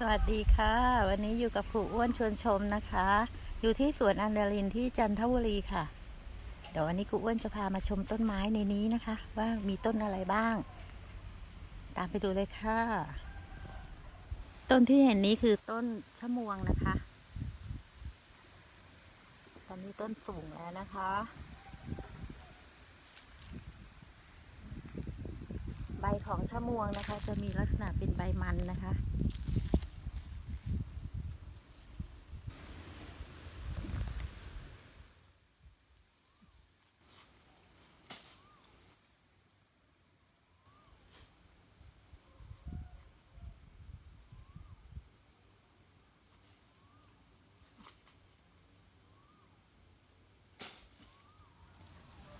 สวัสดีค่ะ วันนี้อยู่กับผู้อ้วนชวนชมนะคะ อยู่ที่สวนอันเดรินที่จันทบุรีค่ะ เดี๋ยววันนี้ครูอ้วนจะพามาชมต้นไม้ในนี้นะคะ ว่ามีต้นอะไรบ้าง ตามไปดูเลยค่ะ ต้นที่เห็นนี้คือต้นชะมวงนะคะ ตอนนี้ต้นสูงแล้วนะคะ ใบของชะมวงนะคะ จะมีลักษณะเป็นใบมันนะคะ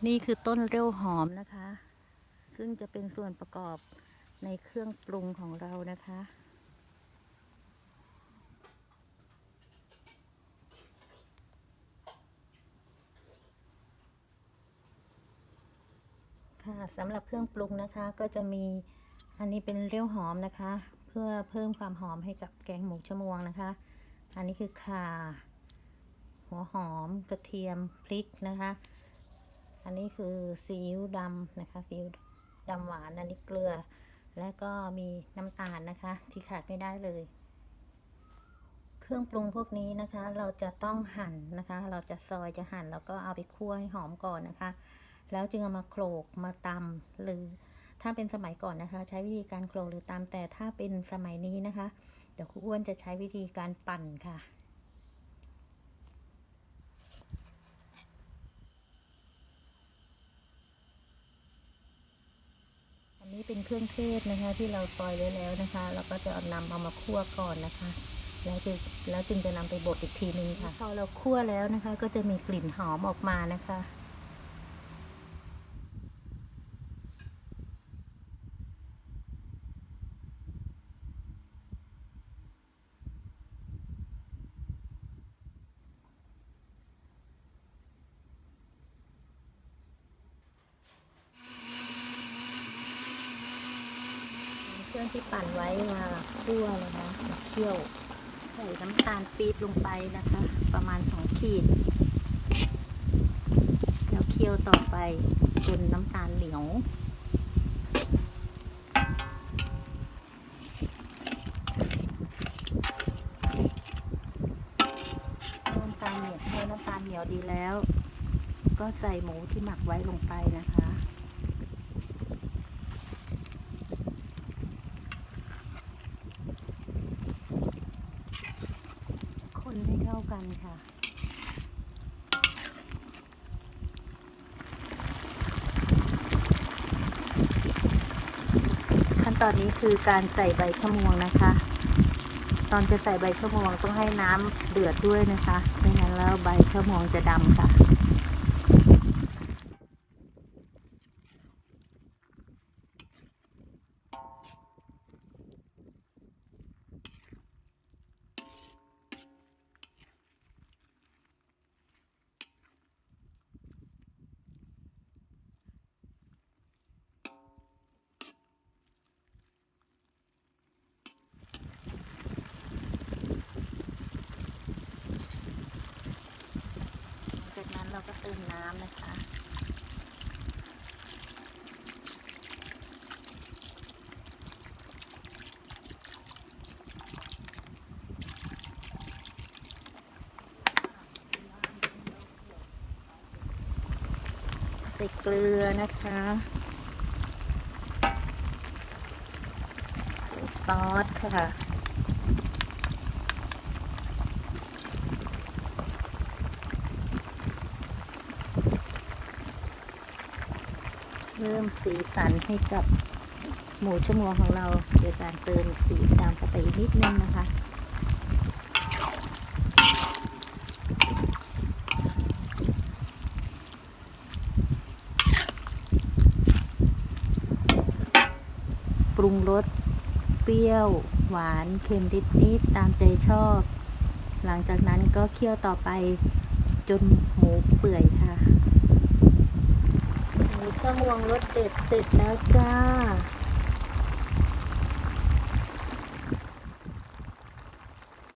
นี่คือต้นเร็วหอมนะคะ ซึ่งจะเป็นส่วนประกอบในเครื่องปรุงของเรานะคะ ค่ะสำหรับเครื่องปรุงนะคะก็จะมีอันนี้เป็นเรียวหอมนะคะ เพื่อเพิ่มความหอมให้กับแกงหมูชะมวงนะคะ อันนี้คือข่าหัวหอมกระเทียมพริกนะคะ อันนี้คือซีอิ๊วดำนะคะซีอิ๊วดำหวานอันนี้เกลือ และก็มีน้ำตาลนะคะ ที่ขาดไม่ได้เลย เครื่องปรุงพวกนี้นะคะ เราจะต้องหั่นนะคะ เราจะซอยจะหั่นแล้วก็เอาไปคั่วให้หอมก่อนนะคะ แล้วจึงเอามาโขลกมาตำหรือถ้าเป็นสมัยก่อนนะคะ ใช้วิธีการโขลกหรือตำแต่ถ้าเป็นสมัยนี้นะคะ เดี๋ยวครูอ้วนจะใช้วิธีการปั่นค่ะ อันนี้ เป็นเครื่องเทศนะคะ ที่เราซอยไว้แล้วนะคะ เราก็จะเอานำเอามาคั่วก่อนนะคะ แล้วจึงแล้วจึงจะนำไปบดอีกทีนึงค่ะพอเราคั่วแล้วนะคะ ก็จะมีกลิ่นหอมออกมานะคะ เค รื่องที่ปั่นไว้มาคั่วนะคะมาเคี่ยวใส่น้ำตาลปี๊บลงไปนะคะ ประมาณสองขีด แล้วเคี่ยวต่อไปจนน้ำตาลเหนียวน้ำตาลเหนียวให้น้ำตาลเหนียวดีแล้ว ก็ใส่หมูที่หมักไว้ลงไปนะคะ คนให้เข้า กันค่ะขั้นตอนนี้คือการใส่ใบชะมวงนะคะ ตอนจะใส่ใบชะมวงต้องให้น้ำเดือดด้วยนะคะไม่งั้นแล้วใบชะมวงจะดำค่ะ จากนั้นเราก็เติม น้ำนะคะ ใส่เกลือนะคะใส่ซอสค่ะ เพิ่มสีสันให้กับหมูชะมวโมงของเราโดยการเติมสีดำเข้าไปนิดนึงนะคะปรุงรสเปรี้ยว หวานเค็มนิดๆตามใจชอบ หลังจากนั้นก็เคี่ยวต่อไปจนหมูเปื่อยค่ะ มะมวงรสเด็ดเสร็จแล้วจ้า